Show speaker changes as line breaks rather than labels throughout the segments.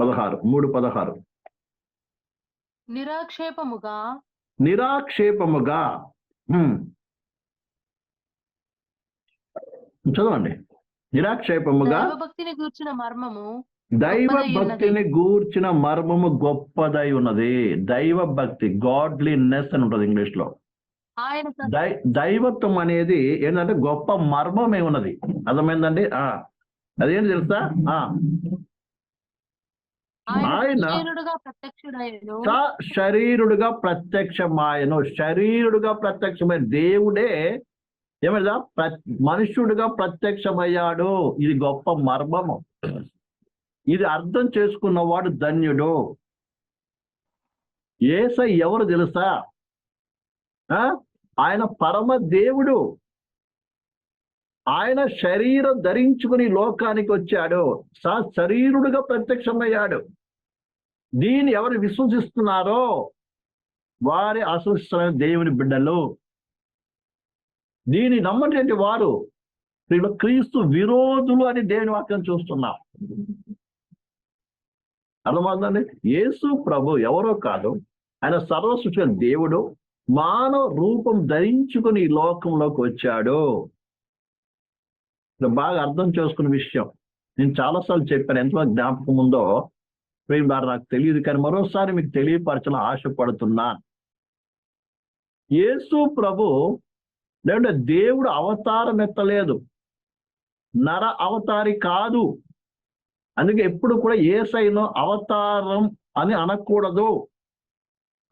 పదహారు మూడు పదహారు.
నిరాక్షేపముగా?
నిరాక్షేపముగా. చదవండి. నిరాక్షేపముగా
దైవభక్తిని గూర్చిన మర్మము
దైవ. భక్తిని గూర్చిన మర్మము గొప్పదై ఉన్నది. దైవ భక్తి గాడ్లీనెస్ అని ఉంటుంది ఇంగ్లీష్లో దైవత్వం అనేది ఏంటంటే గొప్ప మర్మమే ఉన్నది. అర్థమైందండి? ఆ. అదేంటి తెలుసా? ఆ.
ఆయన శరీరుడుగా
ప్రత్యక్షమాయను. శరీరుడుగా ప్రత్యక్షమైన దేవుడే ఏమైనా ప్ర మనుష్యుడుగా ప్రత్యక్షమయ్యాడు. ఇది గొప్ప మర్మము. ఇది అర్థం చేసుకున్నవాడు ధన్యుడు. ఏసై ఎవరు తెలుసా? ఆ? ఆయన పరమ దేవుడు. ఆయన శరీరం ధరించుకుని లోకానికి వచ్చాడు స శరీరుడుగా ప్రత్యక్షమయ్యాడు. దీన్ని ఎవరు విశ్వసిస్తున్నారో వారి అసలు దేవుని బిడ్డలు. దీన్ని నమ్మటువంటి వారు వీళ్ళు క్రీస్తు విరోధులు అని దేవుని వాక్యం చూస్తున్నాం. అర్థమవుతుందండి? యేసు ప్రభు ఎవరో కాదు ఆయన సర్వసృష్టి దేవుడు మానవ రూపం ధరించుకుని ఈ లోకంలోకి వచ్చాడు. బాగా అర్థం చేసుకున్న విషయం. నేను చాలాసార్లు చెప్పాను ఎంతమంది జ్ఞాపకం ఉందో. ప్రేమ నాకు తెలియదు కానీ మరోసారి మీకు తెలియపరచాలని ఆశపడుతున్నాను యేసు ప్రభు లేదంటే దేవుడు అవతారం ఎత్తలేదు. నర అవతారి కాదు. అందుకే ఎప్పుడు కూడా ఏసైను అవతారం అని అనకూడదు.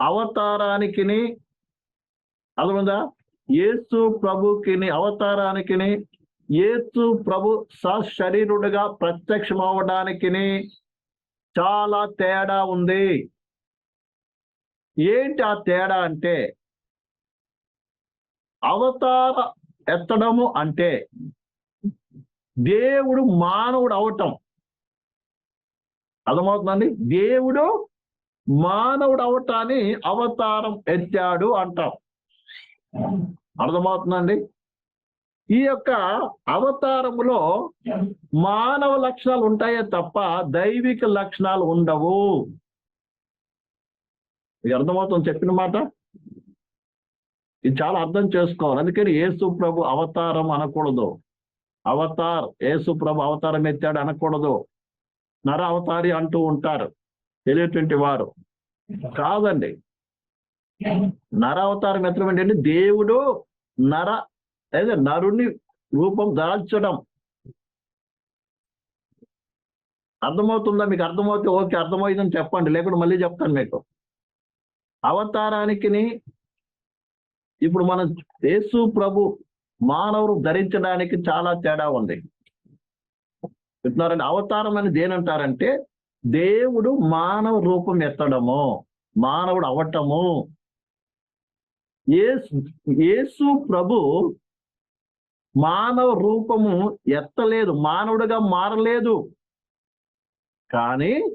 అవతారానికిని అర్థమైందా? ఏసు ప్రభుకిని అవతారానికిని ఏసు ప్రభు సశరీరుడుగా ప్రత్యక్షమవడానికి చాలా తేడా ఉంది. ఏంటి ఆ తేడా అంటే అవతార ఎత్తడము అంటే దేవుడు మానవుడు అవటం. అర్థమవుతుందండి? దేవుడు మానవుడు అవటాన్ని అవతారం ఎత్తాడు అంటాం. అర్థమవుతుందండి? ఈ యొక్క అవతారములో మానవ లక్షణాలు ఉంటాయే తప్ప దైవిక లక్షణాలు ఉండవు. ఇది అర్థమవుతుంది చెప్పిన మాట? ఇది చాలా అర్థం చేసుకోవాలి. అందుకని యేసు ప్రభు అవతారం అనకూడదు. అవతార్ యేసు ప్రభు అవతారం ఎత్తాడు అనకూడదు. నర అవతారి అంటూ ఉంటారు. తెలియటువంటి వారు. కాదండి. నర అవతారం ఎత్తడం ఏంటంటే దేవుడు నర అదే నరుని రూపం దాల్చడం. అర్థమవుతుందా? మీకు అర్థమవుతే ఓకే అర్థమవుతుందని చెప్పండి. లేకుంటే మళ్ళీ చెప్తాను మీకు. అవతారానికి ఇప్పుడు మనం యేసు ప్రభు మానవుడు ధరించడానికి చాలా తేడా ఉంది. చెప్తున్నారండి అవతారం అని దేనంటారంటే దేవుడు మానవ రూపం ఎత్తడము మానవుడు అవటము యేసు యేసు ప్రభు మానవ రూపము ఎత్తలేదు మానవుడిగా మారలేదు. కానీ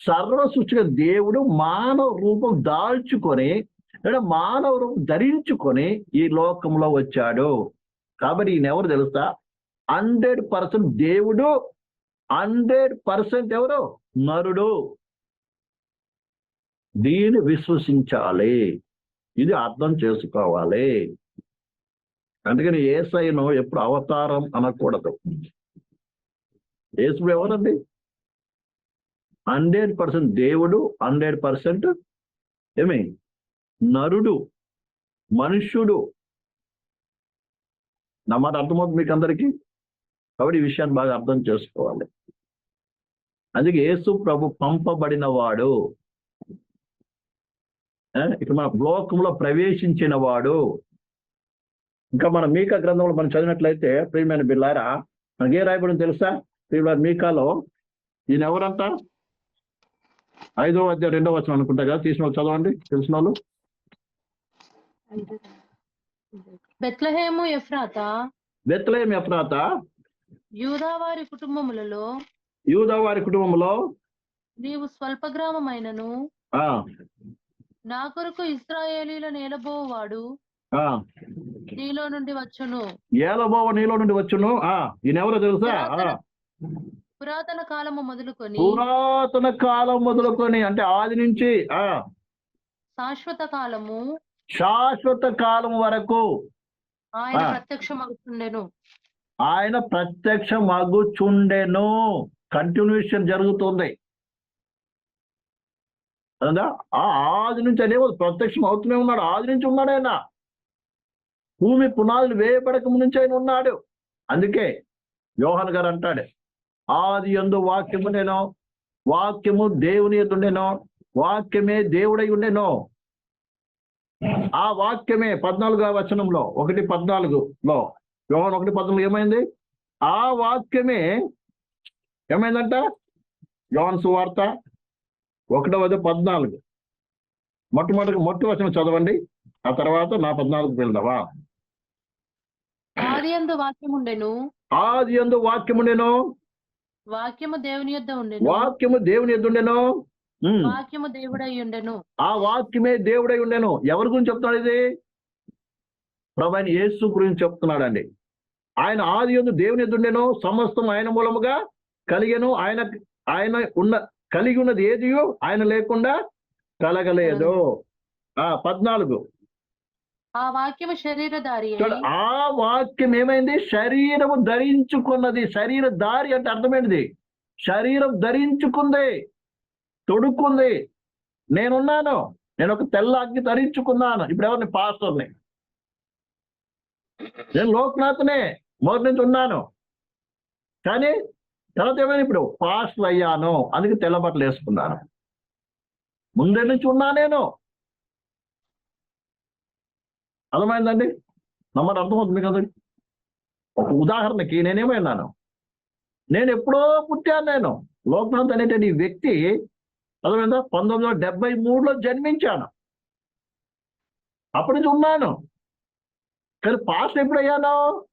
సర్వ సృష్టిగా దేవుడు మానవ రూపం దాల్చుకొని లేదా మానవ రూపం ధరించుకొని ఈ లోకంలో వచ్చాడు. కాబట్టి ఈయన ఎవరు తెలుసా? హండ్రెడ్ పర్సెంట్ దేవుడు హండ్రెడ్ పర్సెంట్ ఎవరు? నరుడు. దీన్ని విశ్వసించాలి. ఇది అర్థం చేసుకోవాలి. అందుకని ఏసైను ఎప్పుడు అవతారం అనకూడదు. యేసు ఎవరండి? హండ్రెడ్ పర్సెంట్ దేవుడు హండ్రెడ్ పర్సెంట్ ఏమి? నరుడు మనుష్యుడు. నా మాట అర్థమవుతుంది మీకు అందరికీ? కాబట్టి ఈ విషయాన్ని బాగా అర్థం చేసుకోవాలి. అందుకే యేసు ప్రభు పంపబడిన వాడు ఇక్కడ మన లోకంలో ప్రవేశించిన వాడు ఇంకా మన మీకా గ్రంథంలో మనం చదివినట్లయితే ప్రియమైన బిల్లారా మనకి ఏ రాయబడింది తెలుసా? ప్రియుల మీకాలో ఈయన ఎవరంట? ఐదో అధ్యాయం రెండో వచనం అనుకుంటా కదా తీసిన వాళ్ళు చదవండి తెలిసిన వాళ్ళు.
బెత్లహేము ఎఫ్రాత?
ఎఫ్రాత?
యూదావారి కుటుంబములలో?
యూదా వారి కుటుంబంలో
నీవు స్వల్ప గ్రామమైనను
ఆ.
నా కొరకు ఇస్రాయేలీల నేలబోవాడు
ఆ.
నీలో నుండి వచ్చును.
ఏలబోవ నీలో నుండి వచ్చును. ఆ ఈయన ఎవరో తెలుసా
పురాతన కాలము మొదలుకొని
పురాతన కాలం మొదలుకొని అంటే ఆది నుంచి ఆ.
శాశ్వత కాలము
శాశ్వత కాలం వరకు.
ఆయన
ఆ.
ప్రత్యక్షమవుతుండెను
ఆయన ప్రత్యక్ష మగుచుండెను కంటిన్యూషన్ జరుగుతుంది ఆ ఆది నుంచి అనేవో ప్రత్యక్షం అవుతూనే ఉన్నాడు. ఆది నుంచి ఉన్నాడు ఆయన భూమి పునాదులు వేయబడక నుంచి ఆయన ఉన్నాడు. అందుకే యోహన్ గారు అంటాడు ఆది ఎందు వాక్యము నేను వాక్యము దేవుని ఎందు వాక్యమే దేవుడై ఉండేనో. ఆ వాక్యమే పద్నాలుగో వచనంలో ఒకటి పద్నాలుగులో యోహన్ ఒకటి పద్నాలుగు ఏమైంది? ఆ వాక్యమే ఏమైందంట? యోహన్ సువార్త ఒకటవది పద్నాలుగు. మొట్టమొదటి మొట్టి వచనం చదవండి ఆ తర్వాత నా పద్నాలుగు వెళ్దావా
ఆది అందు వాక్యం ఉండెను
ఆది ఎందు వాక్యము
దేవుని యొద్ద ఉండెను.
వాక్యము దేవుని ఎద్దుండెను ఉమ్.
వాక్యము దేవుడై ఉండెను.
ఆ వాక్యమే దేవుడై ఉండెను. ఎవరి గురించి చెప్తున్నాడు ఇది? ప్రభు ఆయన యేసు గురించి చెప్తున్నాడండి. ఆయన ఆది ఎందు దేవుని ఎద్దుండెను సమస్తం ఆయన మూలముగా కలిగెను. ఆయన ఆయన ఉన్న కలిగి ఉన్నది ఏది ఆయన లేకుండా కలగలేదు. ఆ పద్నాలుగు.
ఆ వాక్యము శరీరధారి
ఆ వాక్యం ఏమైంది? శరీరము ధరించుకున్నది. శరీర దారి అంటే అర్థమైంది. శరీరం ధరించుకుంది. తొడుక్కుంది. నేనున్నాను. నేను ఒక తెల్ల అగ్గి ధరించుకున్నాను. ఇప్పుడు ఎవరిని? పాస్టర్ని. నేను లోక్నాథ్నే. మొదటి నుంచి ఉన్నాను? కానీ తర్వాత ఏమైంది ఇప్పుడు? పాస్టర్ అయ్యాను అందుకే తెల్ల బట్టలు వేసుకున్నాను. ముందే నుంచి ఉన్నా నేను. అర్థమైందండి? నమ్మరు అర్థమవుతుంది కదండి ఒక ఉదాహరణకి నేనేమైనాను? నేను ఎప్పుడో పుట్టాను నేను. లోక్నాథ్ అనేటువంటి ఈ వ్యక్తి అర్థమైందా? పంతొమ్మిది వందల డెబ్బై మూడులో జన్మించాను. అప్పటి నుంచి ఉన్నాను. కానీ పాస్ట్ ఎప్పుడయ్యాను?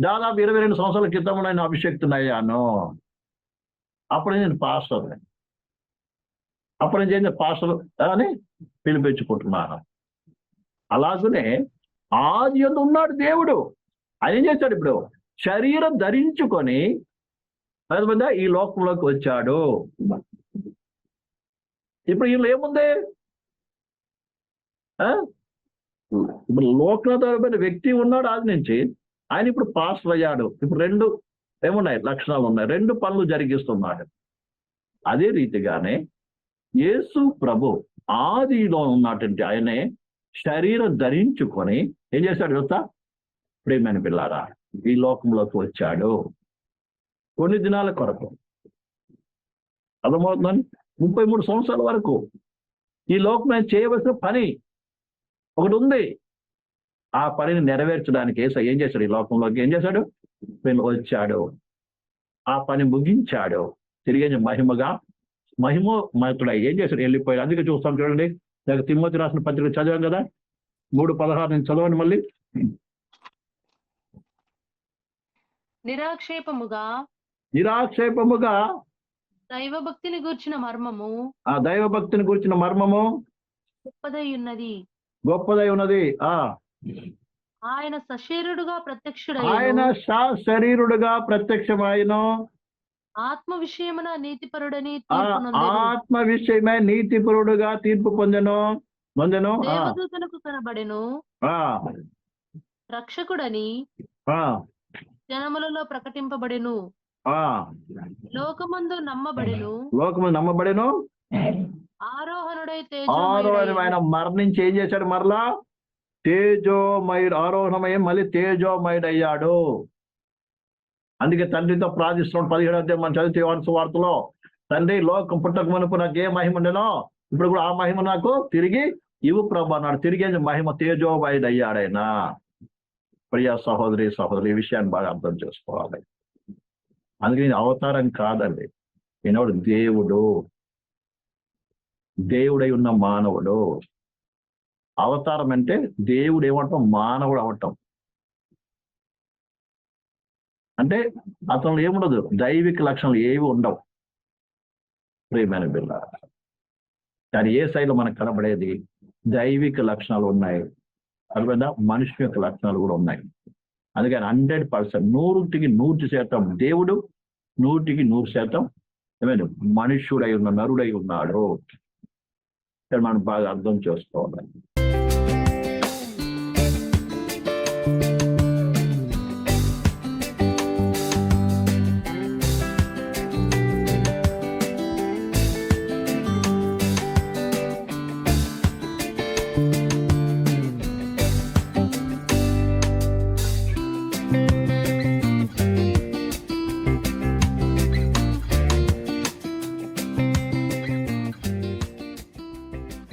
దాదాపు ఇరవై రెండు సంవత్సరాల క్రితం నేను అభిషక్తునయ్యాను అప్పుడు నేను పాస్టర్ అప్పుడు నేను చేసిన పాస్టర్ అని పిలిపించుకుంటున్నాను అలాగనే ఆది యందు ఉన్నాడు దేవుడు. ఆయన ఏం చేశాడు ఇప్పుడు? శరీరం ధరించుకొని ఈ లోకంలోకి వచ్చాడు. ఇప్పుడు వీళ్ళు ఏముంది? ఆ? ఇప్పుడు లోకమైన వ్యక్తి ఉన్నాడు ఆది నుంచి. ఆయన ఇప్పుడు పాస్టర్ అయ్యాడు. ఇప్పుడు రెండు ఏమున్నాయి? లక్షణాలు ఉన్నాయి. రెండు పనులు జరిగిస్తున్నాడు. అదే రీతిగానే యేసు ప్రభు ఆదిలో ఉన్నటువంటి ఆయనే శరీరం ధరించుకొని ఏం చేశాడు చూస్తా? ప్రేమైన పిల్లారా ఈ లోకంలోకి వచ్చాడు. కొన్ని దినాల కొరకు. అర్థమవుతుందని ముప్పై మూడు సంవత్సరాల వరకు ఈ లోకం చేయవలసిన పని ఒకటి ఉంది. ఆ పనిని నెరవేర్చడానికి ఏసా ఏం చేశాడు? ఈ లోకంలోకి ఏం చేశాడు? వచ్చాడు. ఆ పని ముగించాడు. తిరిగి మహిమగా మహిమ మహితుడ ఏం చేశాడు? వెళ్ళిపోయాడు. అందుకే చూస్తాం చూడండి. నాకు తిమ్మతి రాసిన పత్రిక చదివాం కదా? మూడు పదహారు నుంచి చదవండి మళ్ళీ.
నిరాక్షేపముగా
నిరాక్షేపముగా
దైవ భక్తిని గూర్చిన మర్మము
ఆ దైవ భక్తిని గురించిన మర్మము
గొప్పదై ఉన్నది
గొప్పదై ఉన్నది ఆ.
ఆయన సశరీరుడుగా ప్రత్యక్షుడై
ఆయన శా శరీరుడుగా ప్రత్యక్షమైన
ఆత్మ విషయమున నీతిపరుడని.
ఆత్మ విషయమై నీతిపరుడుగా తీర్పు పొందెను? పొందెను?
దేవదూతలకు కనబడెను. రక్షకుడని
ఆ, జనములలో
ప్రకటింపబడెను.
ఆ.
లోకమందు నమ్మబడెను.
లోకము నమ్మబడెను?
ఆరోహణుడై
ఆరోహణం ఆయన
తేజోమయుడై
మరణించి ఏం చేశాడు మరలా? తేజోమయుడు ఆరోహణమై మళ్ళీ తేజోమయుడు అయ్యాడు అందుకే తండ్రితో ప్రార్థిస్తున్నాడు. పదిహేడు అధ్యాయం మనం చదివితే యోహాను సువార్తలో తండ్రి లోకం పుట్టక మనకు నాకు ఏ మహిమ ఉండేనో ఇప్పుడు కూడా ఆ మహిమ నాకు తిరిగి ఇవు ప్రభు అన్నాడు. తిరిగి మహిమ తేజోబాయుడు అయ్యాడైనా ప్రియా సహోదరి సహోదరి ఈ విషయాన్ని బాగా అర్థం చేసుకోవాలి. అందుకే నేను అవతారం కాదండి. ఈనాడు దేవుడు దేవుడై ఉన్న మానవుడు. అవతారం అంటే దేవుడు ఏమంటాం మానవుడు అవటం. అంటే అతను ఏముండదు. దైవిక లక్షణాలు ఏవి ఉండవు. ప్రేమైన బిల్ల కానీ ఏ సైడ్లో మనకు కనబడేది? దైవిక లక్షణాలు ఉన్నాయి. అర్థమైందా? మనిషి యొక్క లక్షణాలు కూడా ఉన్నాయి. అందుకని హండ్రెడ్ పర్సెంట్ నూరుటికి నూరు శాతం దేవుడు నూటికి నూరు శాతం ఏమైనా మనుష్యుడై ఉన్న నరుడై ఉన్నాడు. ఇక్కడ మనం బాగా అర్థం చేసుకోవాలి.